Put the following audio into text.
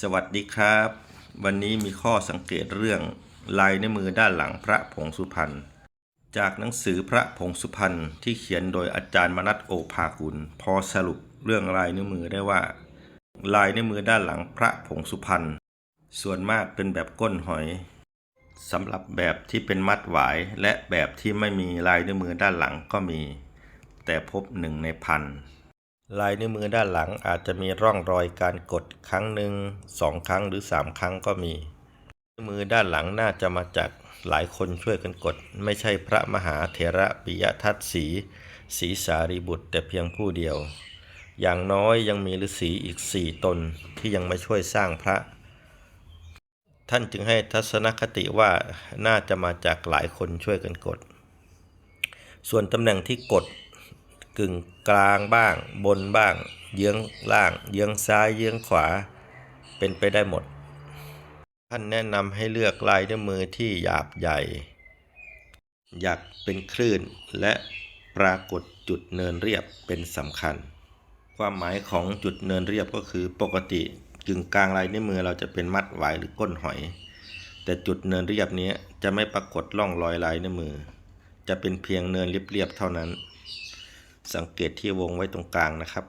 สวัสดีครับ วันนี้มีข้อสังเกตเรื่องลายในมือด้านหลังพระผงสุพรรณจากหนังสือพระผงสุพรรณที่เขียนโดยอาจารย์มนัสโอภากุล พอสรุปเรื่องลายนิ้วมือได้ว่า ลายนิ้วมือด้านหลังพระผงสุพรรณส่วนมากเป็นแบบก้นหอยสำหรับแบบที่เป็นมัดหวายและแบบที่ไม่มีลายนิ้วมือด้านหลังก็มี แต่พบหนึ่งในพัน ลายนิ้วมือด้านหลังอาจจะมีร่องรอยการกดครั้งหนึ่งสองครั้งหรือสามครั้งก็มี นิ้วมือด้านหลังน่าจะมาจากหลายคนช่วยกันกด ไม่ใช่พระมหาเถระปิยทัตสีศีสารีบุตรแต่เพียงผู้เดียว อย่างน้อยยังมีฤาษีอีกสี่ตนที่ยังมาช่วยสร้างพระ ท่านจึงให้ทัศนคติว่าน่าจะมาจากหลายคนช่วยกันกด ส่วนตำแหน่งที่กด กึ่งกลางบ้าง บนบ้าง เยื้องล่าง เยื้องซ้าย เยื้องขวา เป็นไปได้หมด ท่านแนะนำให้เลือกลายนิ้วมือที่หยาบใหญ่ หยักเป็นคลื่นและปรากฏจุดเนินเรียบเป็นสำคัญ ความหมายของจุดเนินเรียบก็คือปกติกึ่งกลางลายนิ้วมือเราจะเป็นมัดหวายหรือก้นหอย แต่จุดเนินเรียบนี้จะไม่ปรากฏร่องรอยลายนิ้วมือ จะเป็นเพียงเนินเรียบๆเท่านั้น สังเกตที่วงไว้ตรงกลางนะครับ